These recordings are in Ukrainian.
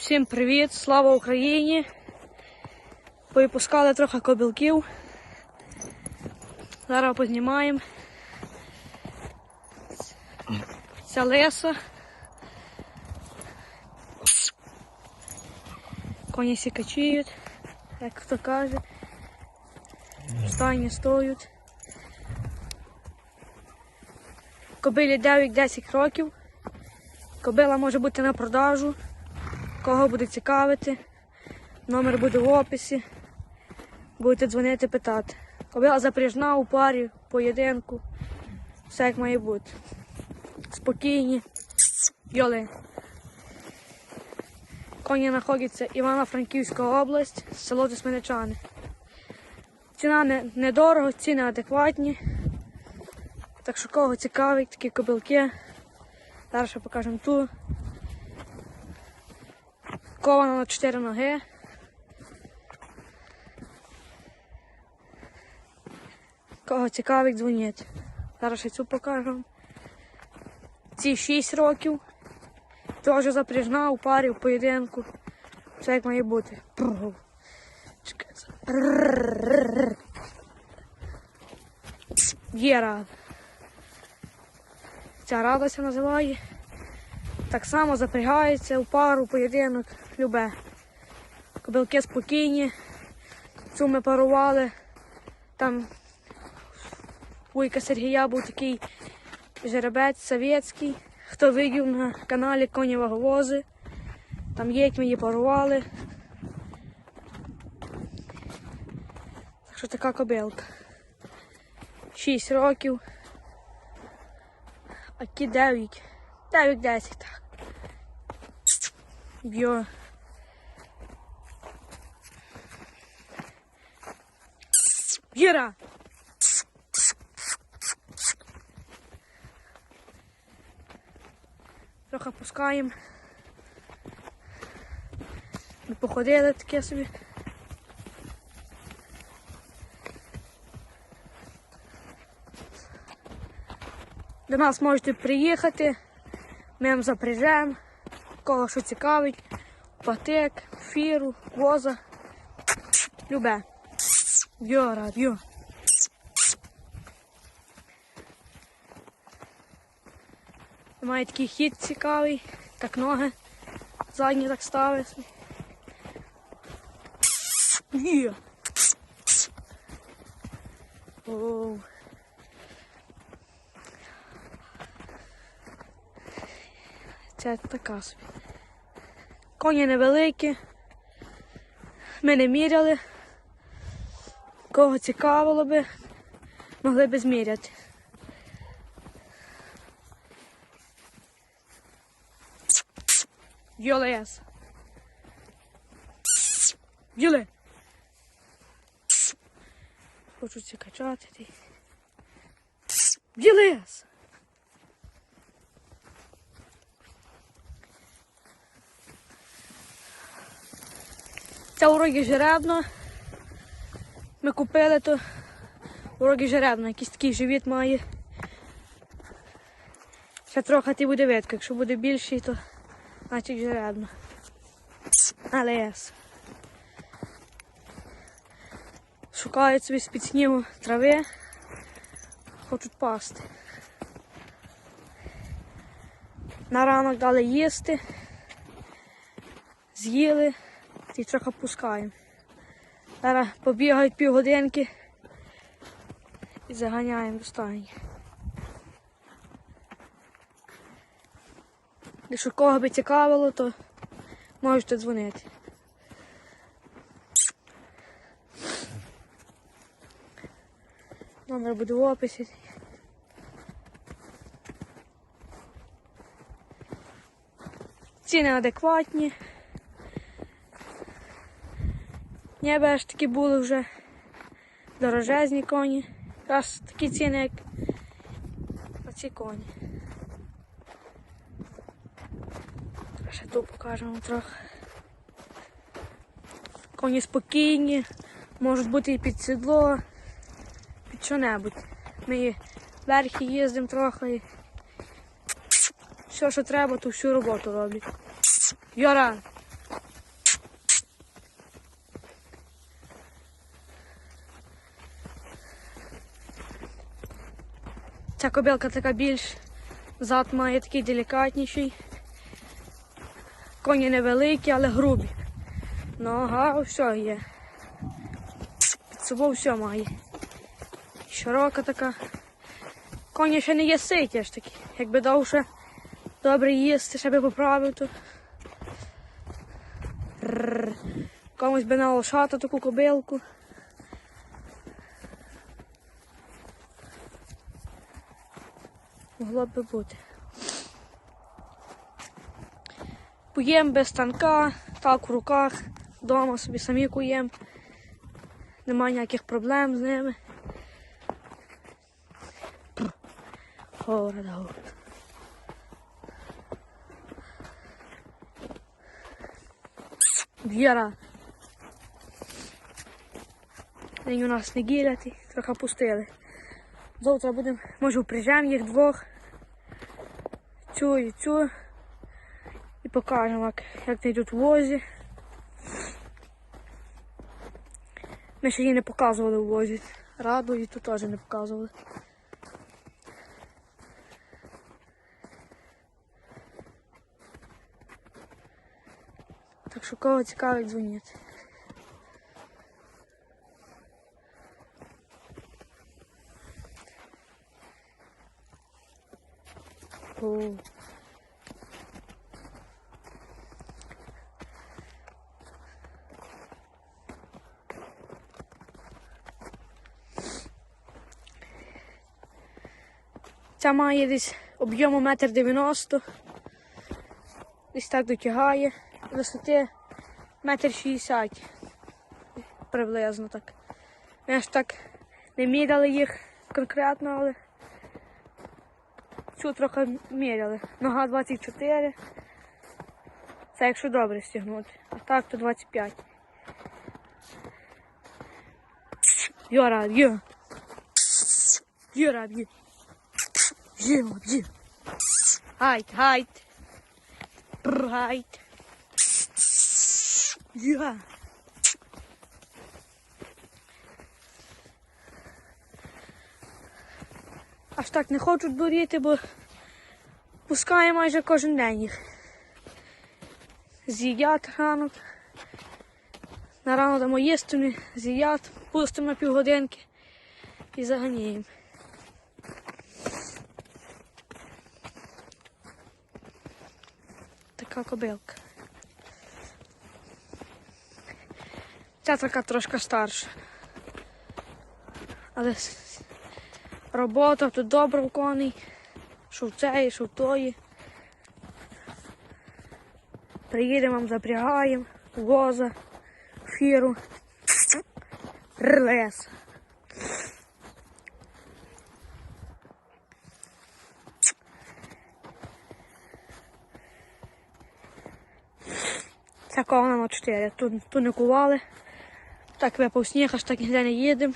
Всім привіт, слава Україні! Випускали трохи кобілків. Зараз познімаємо. Ця леса. Коні сікачують, як хто каже. Стайні стоять. Кобилі 9-10 років. Кобила може бути на продажу. Кого буде цікавити, номер буде в описі. Будете дзвонити, питати. Кобила запряжна у парі, поєдинку. Все як має бути. Спокійні. Йоли. Коні знаходяться Івано-Франківська область, село Тисменичани. Ціна не, недорого, ціни адекватні. Так що кого цікавить, такі кобилки. Зараз покажемо ту. Кована на 4 ноги. Кого цікавить, дзвоніть. Зараз ще цю покажу. Ці 6 років. Теж запряжна у парі, в поєдинку. Все як має бути. Є рада. Ця радость називає. Так само запрягається у пару, поєдинок, любе. Кобилки спокійні. Цю ми парували. Там вуйка Сергія був такий жеребець совєтський. Хто видів на каналі Коні Ваговози. Там є, як ми її парували. Так що така кобилка. 6 років. А ті 9. 9-10 так. Б'є. Віра! Трохи пускаємо. Ми походили таке собі. До нас можете приїхати, ми вам запряжемо, кого що цікавить, патик, фіру, воза, любе. Б'є, рад, б'є. Має такий хід цікавий, так ноги задні так ставить. Є. Оу. Це така собі. Коні невеликі. Ми не міряли. Кого цікавило би, могли би зміряти. Йолес. Йоле. Хочуться качати. ти. Єлес. Це уроки жеребно. Ми купили то уроки жеребно, якийсь такий живіт має. Ще трохи ти буде видко, якщо буде більший, то значить жеребно. Але єс. Шукають собі з-під снігу трави, хочуть пасти. На ранок дали їсти, з'їли і трохи пускаємо. Зараз побігають півгодинки і заганяємо до стайні. Якщо кого би цікавило, то можете дзвонити. Номер буде в описі. Ціни адекватні. Ніби аж такі були вже дорожезні коні. Якраз такі ціни, як оці коні. Ще тут покажемо трохи. Коні спокійні, можуть бути і під сідло, під що-небудь. Ми верхи їздимо трохи. і Все, що треба, то всю роботу роблять. Йора! Ця кобилка така більш зад має такий делікатніший. Коні невеликі, але грубі. Нога все є. Під собою все має. Широка така. Коні ще не є ситі ж такі. Якби довше добре їсти, ще би поправив, то. Комусь би на таку кобилку. Могло б бути. Куєм без станка, так в руках, вдома собі самі куєм. Нема ніяких проблем з ними. Гора, да, гора. Віра. День у нас неділя, ти трохи пустили. Завтра будемо, може, впряжемо їх двох. Цю і цю. І покажемо, як, як вони йдуть в возі. Ми ще її не показували в возі. Раду і тут теж не показували. Так що кого цікавить, дзвоніть. О. Ця має десь об'єму метр дев'яносто. Десь так дотягає. Висоти метр шістдесят. Приблизно так. Ми ж так не міряли їх конкретно, але цю трохи міряли. Нога 24. Це якщо добре стягнути. А так то 25. Йора, б'є. Йора, б'є. Б'є. Гайт, гайт. Бррр, Гайт. Аж так не хочуть дуріти, бо пускає майже кожен день їх. З'їдять ранок. На рано дамо їсти, з'їдять, пустимо на півгодинки і заганяємо. Така кобилка. Ця така трошки старша. Але робота тут добра в коней. Що в цеї, що в тої. Приїдемо, запрягаємо, воза, фіру. Релес. Ця ковна на 4. Тут, тут не кували. Так випав сніг, аж так ніде не їдемо.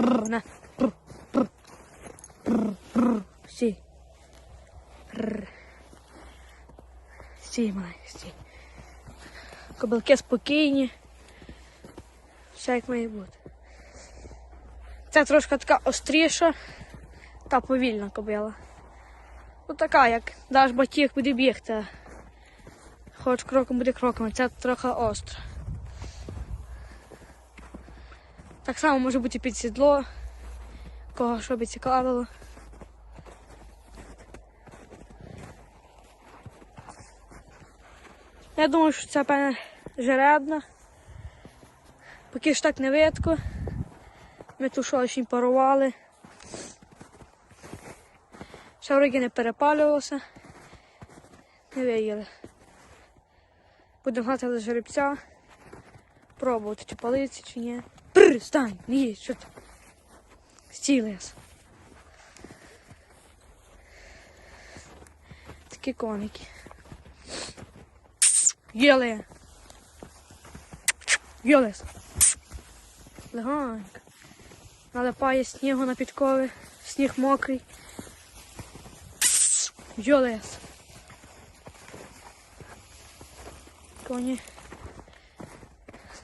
На. Стій. Стій, май, стій. Кобилки спокійні. Все як має бути. Ця трошки така остріша та повільна кобила. Ну така, як даш батіг буде бігти. Хоч кроком буде кроком, ця трохи остра. Так само може бути під сідло, кого що би цікавило. Я думаю, що це певне жеребна. Поки ж так не видко. Ми ту шолочні парували. Ще вроді не перепалювалося. Не виїли. Будемо гнати жеребця. Пробувати, чи палиться, чи ні. Пррр, стань, не їдь, що ти? Стій лес. Такі коники. Єле. Єлес. Легонько. Налипає снігу на підкови, сніг мокрий. Йолес. коні.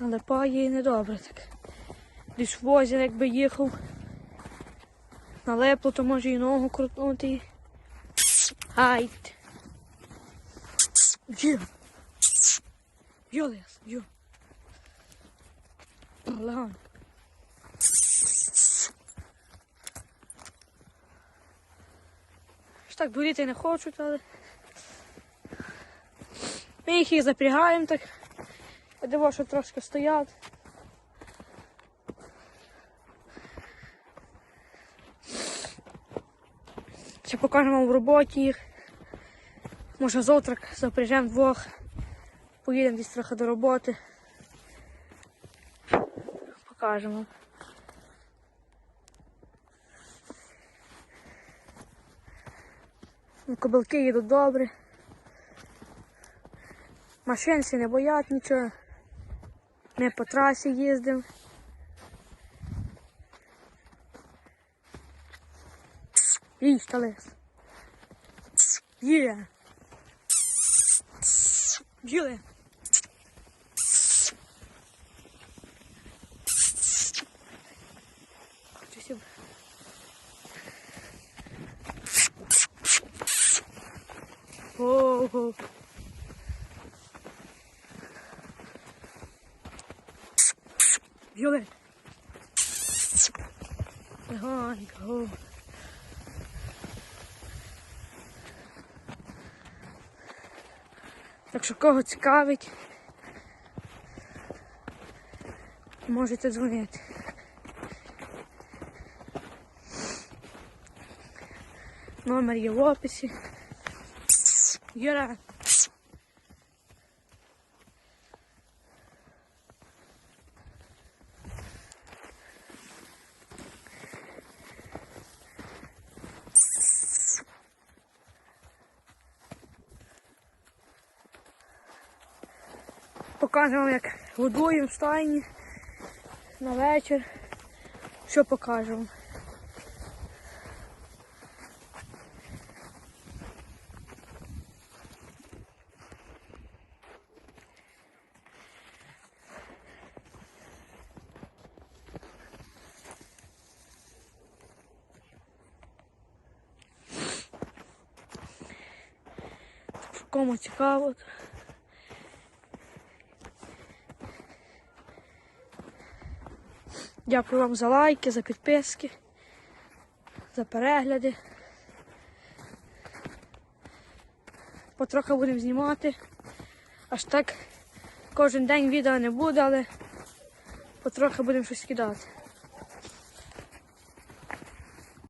Налипає і недобре так. Десь в возі, якби їхав. Налепло, то може і ногу крутнути. Ай! Є! Є, Лес, є. Легонь. Так дуріти не хочуть, але. Ми їх і запрягаємо так. Я диву, що трошки стоять. Ще покажемо в роботі їх. Може завтра запряжемо двох. Поїдемо десь трохи до роботи. Покажемо. Ну, Кобилки їдуть добре. Машинці не боять нічого. Ми по трасі їздимо. Їсть, Олес. Є. Їли. Спасибо. Ого. Їли. Легонько. Так що кого цікавить, можете дзвонити. Номер є в описі. Юра. Покажемо, як годуємо в стайні на вечір. Що покажемо? Кому цікаво. Дякую вам за лайки, за підписки, за перегляди. Потрохи будемо знімати. Аж так кожен день відео не буде, але потрохи будемо щось кидати.